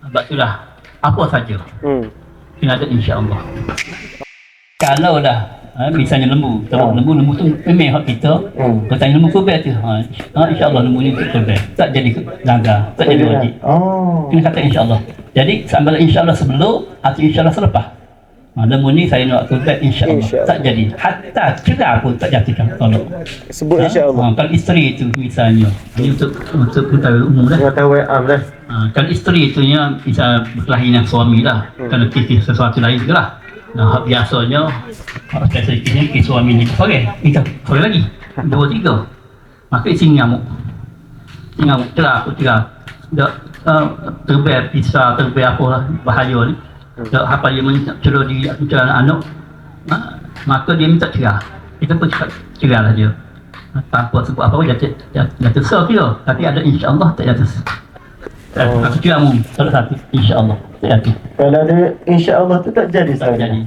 Sebab itulah apa saja Hmm. kena ada insya-Allah. Kalau dah ha, misalnya lembu, tahu Ha. lembu lembu tu memang hak kita. Hmm. Kalau tanya lembu kubel tu, ha, ha insya-Allah lembu ni kubel. Tak jadi langgar, tak jadi wajib. Oh. Kena kata insya-Allah. Jadi sambil insya-Allah sebelum atau insya-Allah selepas. Ha, lembu ni saya nak kubel insya-Allah. Insya-Allah. Tak jadi. Hatta cerah pun tak jatuhkan tolong. Sebut insya-Allah. Ha, kalau isteri itu misalnya, ini untuk untuk pengetahuan umum dah. Pengetahuan am dah. Ha, kalau isteri itu nya bisa berkelahi dengan suami lah. Hmm. Kalau kisah sesuatu lain ke lah. Nah, hak biasanya hak spesifiknya kisah suami ni sore. Kita sore lagi. Dua tiga. Maka isi ngamuk. Ngamuk cerah aku cerah. Dak uh, terbel pisah terbel apa lah bahaya ni. Dak apa dia mencerah di cerah anak. Ha, maka dia minta cerah. Kita pun cakap cerah lah dia. Ha, Tanpa sebut apa pun jatuh, jatuh, jatuh sah dia. Tapi ada insya-Allah tak jatuh sah. Oh. Aku cerah mu. Salah satu. InsyaAllah. Tak jatuh. Kalau ada insya-Allah tu tak jadi Tak jadi.